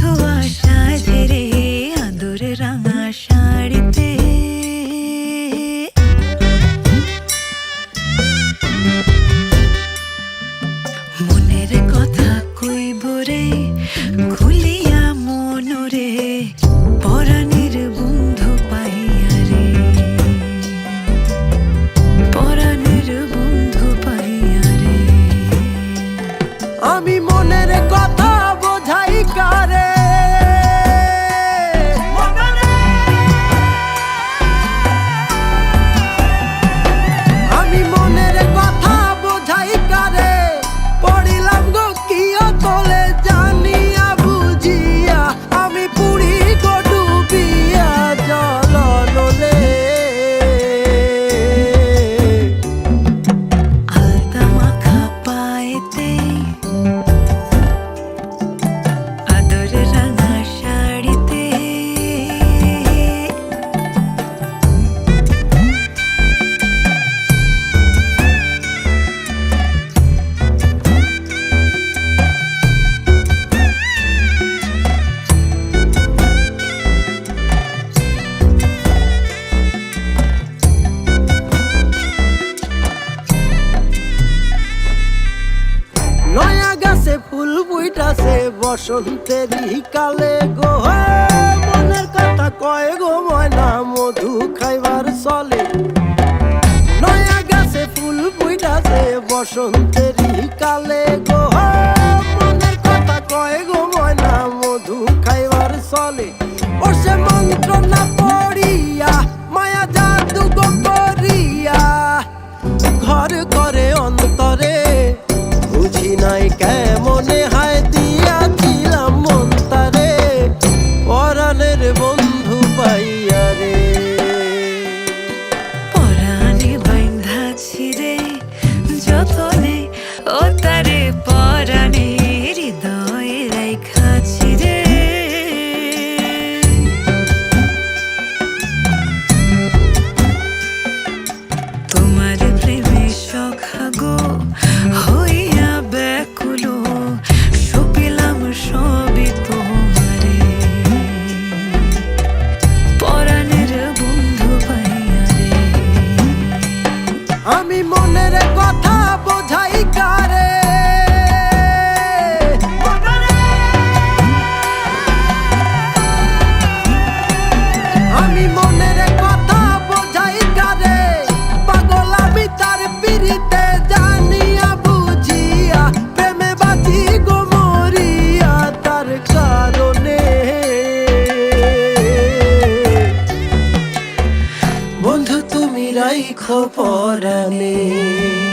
who I should. বসন্তেরই কালে গো মনের কথা কয় গো ময়না মধু খাইবার চলে। নয়া গাছে ফুল ফুইটাছে বসন্তেরই কালে গো মনের কথা কয় গো ময়না মধু খাইবার চলে। ও সে মন্ত্র না পড়িয়া, মায়া জাদু গো করিয়া, ঘর করে অন্তরে, বুঝি নাই কেমনে হায় দিয়াছিলাম মন্তারে পরাণের বন্ধু পাইয়া রে। পরাণে বাইন্ধা ছিরে যতনে ও তারে পরাণে রাইখো পরাণে।